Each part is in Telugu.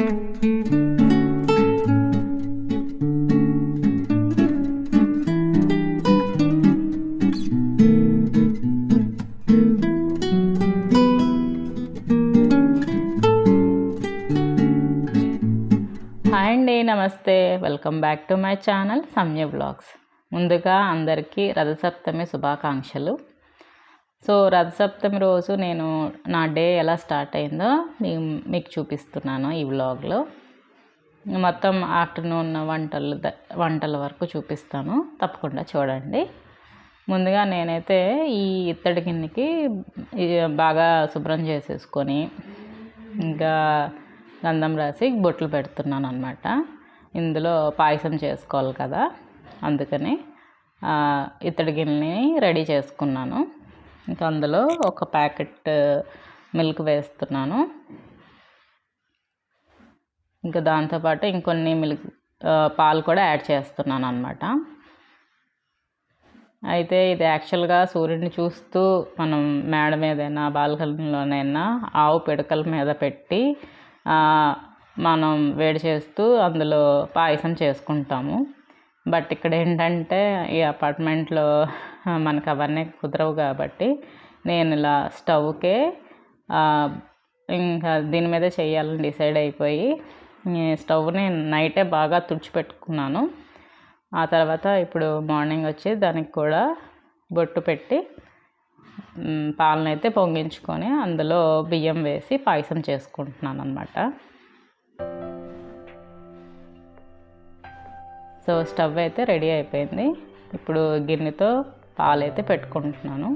హాయ్ అండి నమస్తే. Welcome back to my channel Samya vlogs. ముందుగా అందరికీ రథసప్తమి శుభాకాంక్షలు. సో రథసప్తమి రోజు నేను నా డే ఎలా స్టార్ట్ అయిందో మీకు చూపిస్తున్నాను ఈ వ్లాగ్లో. మొత్తం ఆఫ్టర్నూన్ వంటలు వంటల వరకు చూపిస్తాను. తప్పకుండా చూడండి. ముందుగా నేనైతే ఈ ఇత్తడి గిన్నెకి బాగా శుభ్రం చేసేసుకొని ఇంకా గంధం రాసి బొట్లు పెడుతున్నాను అనమాట ఇందులో పాయసం చేసుకోవాలి కదా అందుకని ఇత్తడి గిన్నెని రెడీ చేసుకున్నాను. ఇంకా అందులో ఒక ప్యాకెట్ మిల్క్ వేస్తున్నాను. ఇంకా దాంతోపాటు ఇంకొన్ని మిల్క్ పాలు కూడా యాడ్ చేస్తున్నాను అనమాట అయితే ఇది యాక్చువల్గా సూర్యుడిని చూస్తూ మనం మేడ మీదైనా బాల్కనీలోనైనా ఆవు పిడకల మీద పెట్టి మనం వేడి చేస్తూ అందులో పాయసం చేసుకుంటాము. బట్ ఇక్కడ ఏంటంటే ఈ అపార్ట్మెంట్లో మనకు అవన్నీ కుదరవు కాబట్టి నేను ఇలా స్టవ్కే ఇంకా దీని మీద చేయాలని డిసైడ్ అయిపోయి స్టవ్ స్టవ్ని నైటే బాగా తుడిచిపెట్టుకున్నాను ఆ తర్వాత ఇప్పుడు మార్నింగ్ వచ్చి దానికి కూడా బొట్టు పెట్టి పాలనైతే పొంగించుకొని అందులో బియ్యం వేసి పాయసం చేసుకుంటున్నాను అనమాట సో స్టవ్ అయితే రెడీ అయిపోయింది. ఇప్పుడు గిన్నెతో పాలైతే పెట్టుకుంటున్నాను.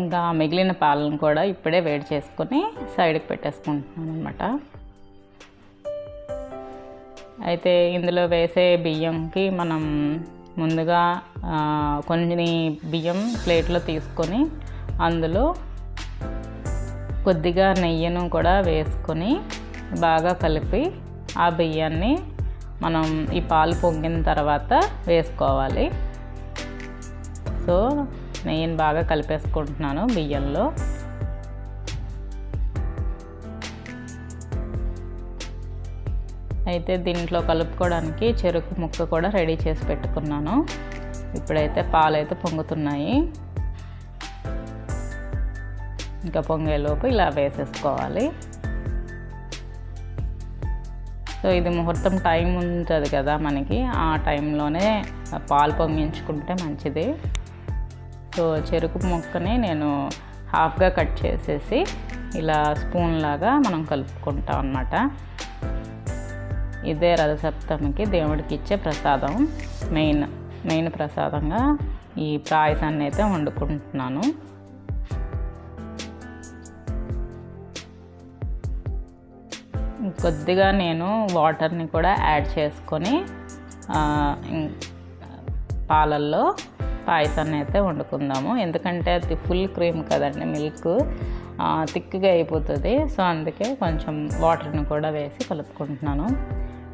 ఇంకా మిగిలిన పాలను కూడా ఇప్పుడే వేడి చేసుకొని సైడ్కి పెట్టేసుకుంటున్నాను అనమాట అయితే ఇందులో వేసే బియ్యంకి మనం ముందుగా కొన్ని బియ్యం ప్లేట్లో తీసుకొని అందులో కొద్దిగా నెయ్యిను కూడా వేసుకొని బాగా కలిపి ఆ బియ్యాన్ని మనం ఈ పాలు పొంగిన తర్వాత వేసుకోవాలి. సో నెయ్యిని బాగా కలిపేసుకుంటున్నాను బియ్యంలో. అయితే దీంట్లో కలుపుకోవడానికి చెరుకు ముక్క కూడా రెడీ చేసి పెట్టుకున్నాను. ఇప్పుడైతే పాలు అయితే పొంగుతున్నాయి. ఇంకా పొంగేలోపు ఇలా వేసేసుకోవాలి. సో ఇది ముహూర్తం టైం ఉంటుంది కదా మనకి ఆ టైంలోనే పాలు పొంగించుకుంటే మంచిది. సో చెరుకు ముక్కని నేను హాఫ్గా కట్ చేసేసి ఇలా స్పూన్ లాగా మనం కలుపుకుంటాం అన్నమాట. ఇదే రథసప్తమికి దేవుడికి ఇచ్చే ప్రసాదం. మెయిన్ మెయిన్ ప్రసాదంగా ఈ పాయసాన్ని అయితే వండుకుంటున్నాను. కొద్దిగా నేను వాటర్ని కూడా యాడ్ చేసుకొని పాలల్లో పాయసాన్ని అయితే వండుకుందాము. ఎందుకంటే అది ఫుల్ క్రీమ్ కదండి మిల్క్ థిక్గా అయిపోతుంది. సో అందుకే కొంచెం వాటర్ని కూడా వేసి కలుపుకుంటున్నాను.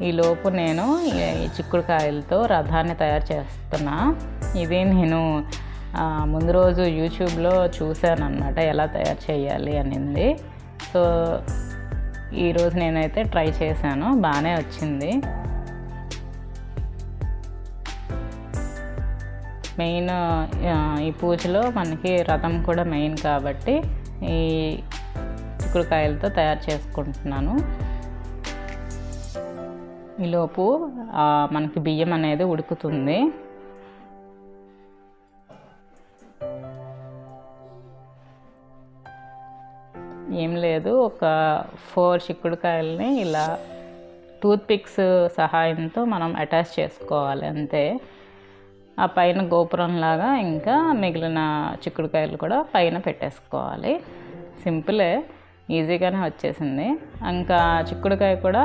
ఈలోపు నేను ఈ ఈ చిక్కుడుకాయలతో రథాన్ని తయారు చేస్తున్నా. ఇది నేను ముందు రోజు యూట్యూబ్లో చూశాను అనమాట ఎలా తయారు చేయాలి అనింది. సో ఈరోజు నేనైతే ట్రై చేశాను. బాగానే వచ్చింది. మెయిన్ ఈ పూజలో మనకి రథం కూడా మెయిన్ కాబట్టి ఈ చిక్కుడుకాయలతో తయారు చేసుకుంటున్నాను. ఈలోపు మనకి బియ్యం అనేది ఉడుకుతుంది. ఏం లేదు. ఒక ఫోర్ చిక్కుడుకాయలని ఇలా టూత్పిక్స్ సహాయంతో మనం అటాచ్ చేసుకోవాలి అంతే. ఆ పైన గోపురం లాగా ఇంకా మిగిలిన చిక్కుడుకాయలు కూడా పైన పెట్టేసుకోవాలి. సింపులే ఈజీగానే వచ్చేసింది. ఇంకా చిక్కుడుకాయ కూడా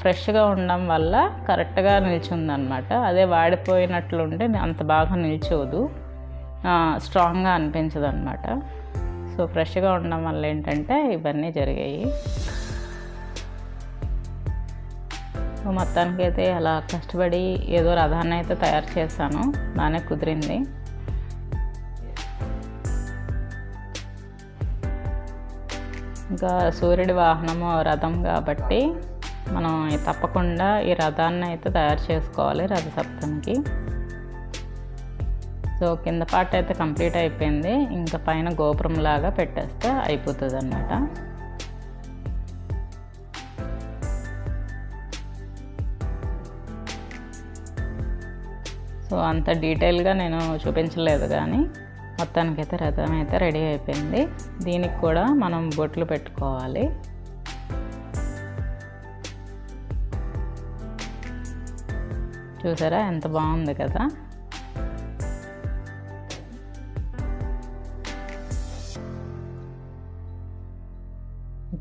ఫ్రెష్గా ఉండడం వల్ల కరెక్ట్గా నిల్చుందనమాట అదే వాడిపోయినట్లుంటే అంత బాగా నిల్చోదు. స్ట్రాంగ్గా అనిపించదు అనమాట సో ఫ్రెష్గా ఉండడం వల్ల ఏంటంటే ఇవన్నీ జరిగాయి. సో మొత్తానికి అయితే అలా కష్టపడి ఏదో రథాన్ని అయితే తయారు చేశాను. బాగానే కుదిరింది. ఇంకా సూర్యుడి వాహనము రథం కాబట్టి మనం తప్పకుండా ఈ రథాన్ని అయితే తయారు చేసుకోవాలి రథసప్తమికి. సో కింద పార్ట్ అయితే కంప్లీట్ అయిపోయింది. ఇంకా పైన గోపురం లాగా పెట్టేస్తే అయిపోతుంది అన్నమాట సో అంత డీటెయిల్గా నేను చూపించలేదు కానీ మొత్తానికైతే రథం అయితే రెడీ అయిపోయింది. దీనికి కూడా మనం బొట్లు పెట్టుకోవాలి. చూసారా? ఎంత బాగుంది కదా?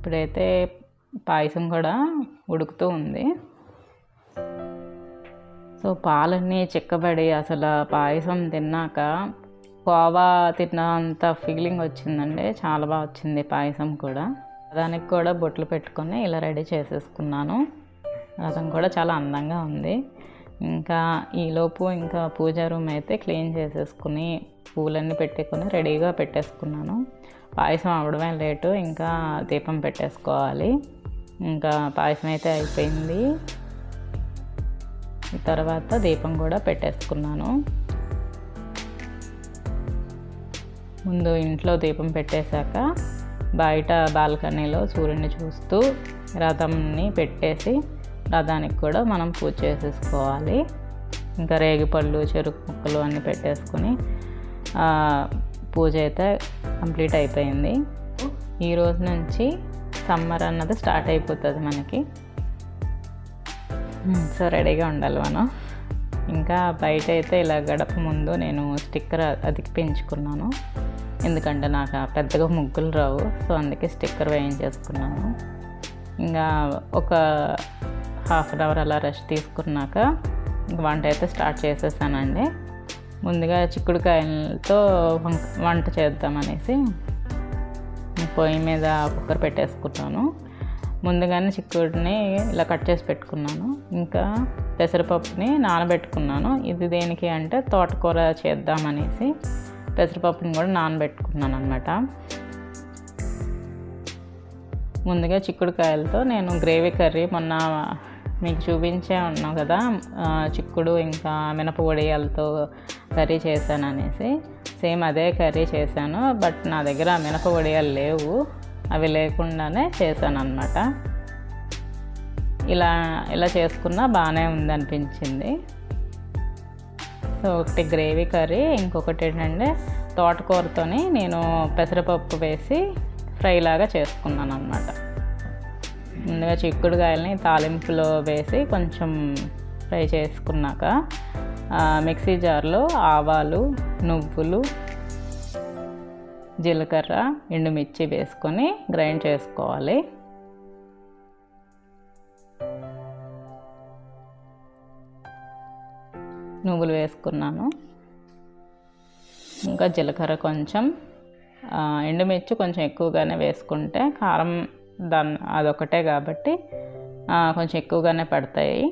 ఇప్పుడైతే పాయసం కూడా ఉడుకుతూ ఉంది. సో పాలన్నీ చిక్కబడి అసలు పాయసం తిన్నాక కోవా తిన్నంత ఫీలింగ్ వచ్చిందండి. చాలా బాగా వచ్చింది పాయసం కూడా. దానికి కూడా బొట్లు పెట్టుకొని ఇలా రెడీ చేసేసుకున్నాను. రథం కూడా చాలా అందంగా ఉంది. ఇంకా ఈలోపు ఇంకా పూజా రూమ్ అయితే క్లీన్ చేసేసుకుని పూలన్నీ పెట్టుకొని రెడీగా పెట్టేసుకున్నాను. పాయసం అవడమే లేటు ఇంకా దీపం పెట్టేసుకోవాలి. ఇంకా పాయసం అయితే అయిపోయింది. తర్వాత దీపం కూడా పెట్టేసుకున్నాను. ముందు ఇంట్లో దీపం పెట్టేశాక బయట బాల్కనీలో సూర్యుని చూస్తూ రథంని పెట్టేసి రథానికి కూడా మనం పూజ చేసేసుకోవాలి. ఇంకా రేగిపళ్ళు చెరుకు ముక్కలు అన్నీ పెట్టేసుకొని పూజ అయితే కంప్లీట్ అయిపోయింది. ఈ రోజు నుంచి సమ్మర్ అన్నది స్టార్ట్ అయిపోతుంది మనకి. సో రెడీగా ఉండాలి మనం. ఇంకా బయట అయితే ఇలా గడప ముందు నేను స్టిక్కర్ అతికి పెంచుకున్నాను. ఎందుకంటే నాకు పెద్దగా ముగ్గులు రావు సో అందుకే స్టిక్కర్ వేయించేసుకున్నాను. ఇంకా ఒక హాఫ్ అన్ అవర్ అలా రెస్ట్ తీసుకున్నాక వంట అయితే స్టార్ట్ చేసేసానండి. ముందుగా చిక్కుడుకాయలతో వంట చేద్దామనేసి పొయ్యి మీద కుక్కర్ పెట్టేసుకున్నాను. ముందుగానే చిక్కుడిని ఇలా కట్ చేసి పెట్టుకున్నాను. ఇంకా పెసరపప్పుని నానబెట్టుకున్నాను. ఇది దేనికి అంటే తోటకూర చేద్దామనేసి పెసరపప్పుని కూడా నానబెట్టుకున్నాను అనమాట ముందుగా చిక్కుడుకాయలతో నేను గ్రేవీ కర్రీ మొన్న మీకు చూపించే ఉన్నాం కదా చిక్కుడు ఇంకా మినప వడియాలతో కర్రీ చేశాను అనేసి. సేమ్ అదే కర్రీ చేశాను బట్ నా దగ్గర మినపొడియాలు లేవు. అవి లేకుండానే చేశాను అనమాట ఇలా ఇలా చేసుకున్నా బాగానే ఉంది అనిపించింది సో ఒకటి గ్రేవీ కర్రీ ఇంకొకటి ఏంటంటే తోటకూరతోని నేను పెసరపప్పు వేసి ఫ్రై లాగా చేసుకున్నాను అనమాట ముందుగా చిక్కుడుకాయలని తాలింపులో వేసి కొంచెం ఫ్రై చేసుకున్నాక మిక్సీ జార్లో ఆవాలు నువ్వులు జీలకర్ర ఎండుమిర్చి వేసుకొని గ్రైండ్ చేసుకోవాలి. నువ్వులు వేసుకున్నాను. ఇంకా జీలకర్ర కొంచెం ఎండుమిర్చి కొంచెం ఎక్కువగానే వేసుకుంటే కారం దాన్ని అదొకటే కాబట్టి కొంచెం ఎక్కువగానే పడతాయి.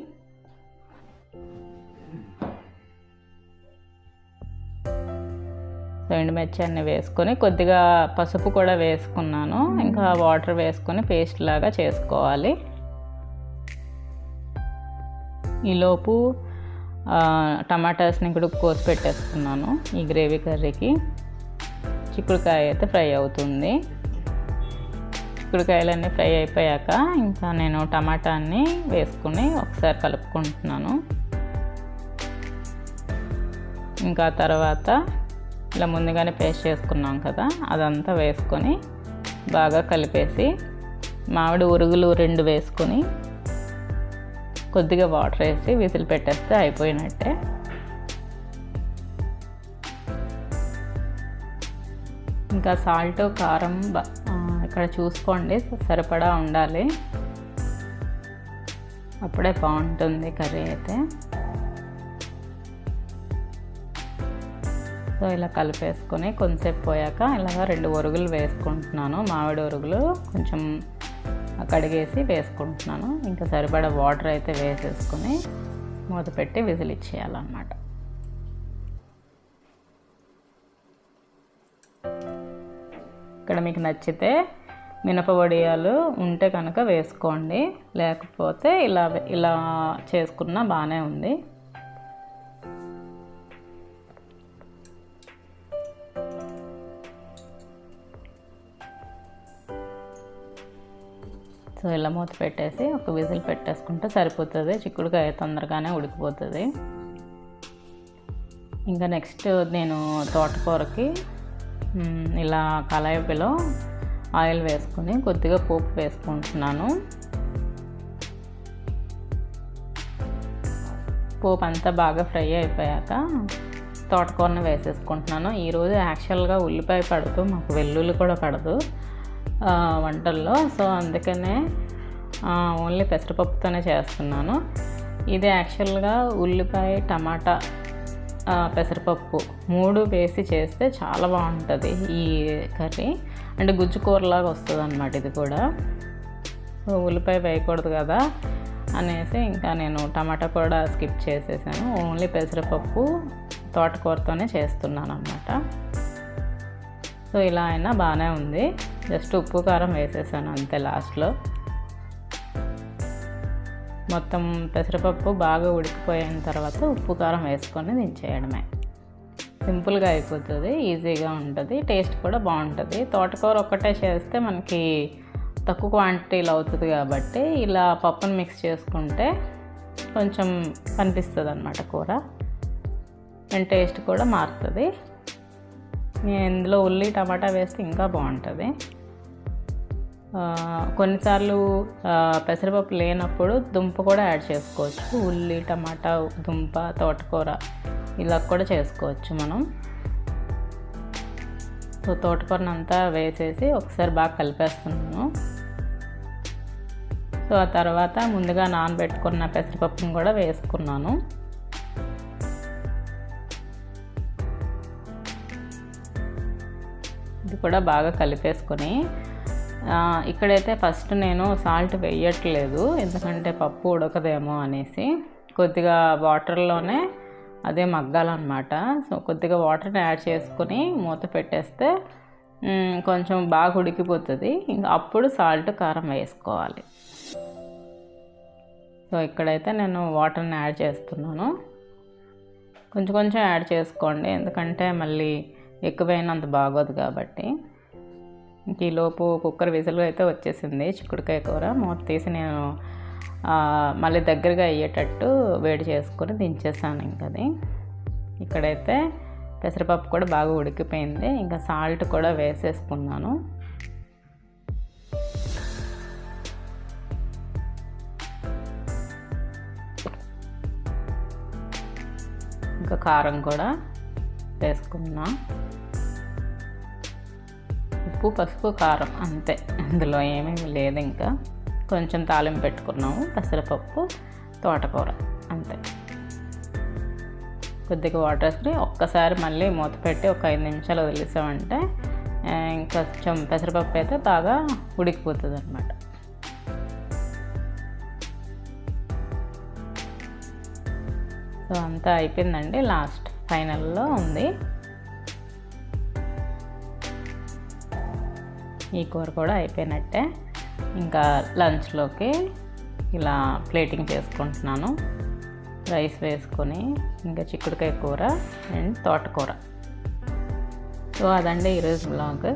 సో ఎండుమిర్చి అన్ని వేసుకొని కొద్దిగా పసుపు కూడా వేసుకున్నాను. ఇంకా వాటర్ వేసుకొని పేస్ట్ లాగా చేసుకోవాలి. ఈలోపు టమాటాస్ని కూడా కోసి పెట్టేసుకున్నాను ఈ గ్రేవీ కర్రీకి. చిక్కుడుకాయ అయితే ఫ్రై అవుతుంది. చిక్కుడుకాయలన్నీ ఫ్రై అయిపోయాక ఇంకా నేను టమాటాన్ని వేసుకుని ఒకసారి కలుపుకుంటున్నాను. ఇంకా తర్వాత ఇలా ముందుగానే పేస్ట్ చేసుకున్నాం కదా అదంతా వేసుకొని బాగా కలిపేసి మామిడి ఉరుగులు రెండు వేసుకొని కొద్దిగా వాటర్ వేసి విసిల్ పెట్టేస్తే అయిపోయినట్టే. ఇంకా సాల్ట్ కారం ఇక్కడ చూసుకోండి సరిపడా ఉండాలి. అప్పుడే బాగుంటుంది కర్రీ అయితే. సో ఇలా కలిపేసుకొని కొంచెంసేపు పోయాక ఇలాగ రెండు ఒరుగులు వేసుకుంటున్నాను. మామిడి ఒరుగులు కొంచెం కడిగేసి వేసుకుంటున్నాను. ఇంకా సరిపడా వాటర్ అయితే వేసేసుకొని మూత పెట్టి విజిల్ ఇచ్చేయాలన్నమాట ఇక్కడ మీకు నచ్చితే మినప వడియాలు ఉంటే కనుక వేసుకోండి. లేకపోతే ఇలా ఇలా చేసుకున్నా బాగానే ఉంది. సో ఇలా మూత పెట్టేసి ఒక విజిల్ పెట్టేసుకుంటే సరిపోతుంది. చిక్కుడుకాయ తొందరగానే ఉడికిపోతుంది. ఇంకా నెక్స్ట్ నేను తోటకూరకి ఇలా కళాయిలో ఆయిల్ వేసుకొని కొద్దిగా పోపు వేసుకుంటున్నాను. పోపు అంతా బాగా ఫ్రై అయిపోయాక తోటకూరని వేసేసుకుంటున్నాను. ఈరోజు యాక్చువల్గా ఉల్లిపాయ పడదు మాకు వెల్లుల్లి కూడా పడదు వంటల్లో. సో అందుకనే ఓన్లీ పెసరపప్పుతోనే చేస్తున్నాను. ఇది యాక్చువల్గా ఉల్లిపాయ టమాటా పెసరపప్పు మూడు వేసి చేస్తే చాలా బాగుంటుంది ఈ కర్రీ. అంటే గుజ్జు కూరలాగా వస్తుంది అనమాట ఇది కూడా. సో ఉల్లిపాయ వేయకూడదు కదా అనేసి ఇంకా నేను టమాటా కూడా స్కిప్ చేసేసాను. ఓన్లీ పెసరపప్పు తోటకూరతోనే చేస్తున్నాను అనమాట సో ఇలా అయినా బాగానే ఉంది. జస్ట్ ఉప్పు కారం వేసేసాను అంతే లాస్ట్లో. మొత్తం పెసరపప్పు బాగా ఉడికిపోయిన తర్వాత ఉప్పు కారం వేసుకొని దించేయడమే. సింపుల్గా అయిపోతుంది ఈజీగా ఉంటుంది టేస్ట్ కూడా బాగుంటుంది. తోటకూర ఒక్కటే చేస్తే మనకి తక్కువ క్వాంటిటీలో అవుతుంది కాబట్టి ఇలా పప్పును మిక్స్ చేసుకుంటే కొంచెం కనిపిస్తుంది అనమాట కూర. అండ్ టేస్ట్ కూడా మారుతుంది. ఇందులో ఉల్లి టమాటా వేస్తే ఇంకా బాగుంటుంది. కొన్నిసార్లు పెసరపప్పు లేనప్పుడు దుంప కూడా యాడ్ చేసుకోవచ్చు. ఉల్లి టమాటా దుంప తోటకూర ఇలా కూడా చేసుకోవచ్చు మనం. సో తోటకూరను అంతా వేసేసి ఒకసారి బాగా కలిపేస్తున్నాను. సో ఆ తర్వాత ముందుగా నానబెట్టుకున్న పెసరపప్పును కూడా వేసుకున్నాను. ఇది కూడా బాగా కలిపేసుకొని ఇక్కడైతే ఫస్ట్ నేను సాల్ట్ వేయట్లేదు ఎందుకంటే పప్పు ఉడకదేమో అనేసి. కొద్దిగా వాటర్లోనే అదే మగ్గాలన్నమాట. సో కొద్దిగా వాటర్ని యాడ్ చేసుకొని మూత పెట్టేస్తే కొంచెం బాగా ఉడికిపోతుంది. ఇంకా అప్పుడు సాల్ట్ కారం వేసుకోవాలి. సో ఇక్కడైతే నేను వాటర్ని యాడ్ చేస్తున్నాను. కొంచెం కొంచెం యాడ్ చేసుకోండి ఎందుకంటే మళ్ళీ ఎక్కువైనంత బాగోదు కాబట్టి. ఈలోపు కుక్కర్ విజిల్ అయితే వచ్చేసింది. చిక్కుడుకాయ కూర. మూత తీసి నేను మళ్ళీ దగ్గరగా అయ్యేటట్టు వేడి చేసుకొని దించేసాను ఇంకది ఇక్కడైతే పెసరపప్పు కూడా బాగా ఉడికిపోయింది. ఇంకా సాల్ట్ కూడా వేసేసుకున్నాను. ఇంకా కారం కూడా వేసుకున్నాను ఉప్పు పసుపు కారం అంతే. అందులో ఏమీ లేదు ఇంకా. కొంచెం తాలింపు పెట్టుకున్నాము. పెసరపప్పు తోటకూర అంతే. కొద్దిగా వాటర్ వేసుకుని ఒక్కసారి మళ్ళీ మూత పెట్టి ఒక ఐదు నిమిషాలు వదిలేసామంటే ఇంకొంచెం పెసరపప్పు అయితే బాగా ఉడికిపోతుంది అనమాట సో అంతా అయిపోయిందండి. లాస్ట్ ఫైనల్లో ఉంది. ఈ కూర కూడా అయిపోయినట్టే. ఇంకా లంచ్లోకి ఇలా ప్లేటింగ్ చేసుకుంటున్నాను. రైస్ వేసుకొని ఇంకా చిక్కుడుకాయ కూర అండ్ తోటకూర. సో అదండి ఈరోజు బ్లాగ్.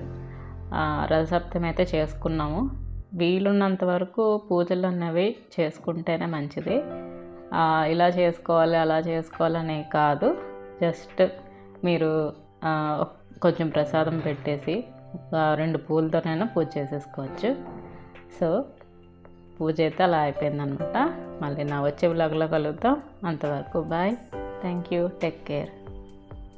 రథసప్తమి అయితే చేసుకున్నాము. వీలున్నంత వరకు పూజలు అనేవి చేసుకుంటేనే మంచిది. ఇలా చేసుకోవాలి అలా చేసుకోవాలని కాదు. జస్ట్ మీరు కొంచెం ప్రసాదం పెట్టేసి ఒక రెండు పూలతోనైనా పూజ చేసేసుకోవచ్చు. సో పూజ అయితే అలా అయిపోయిందనమాట. మళ్ళీ నా వచ్చే బ్లాగ్లో కలుగుతాం అంతవరకు bye. Thank you take care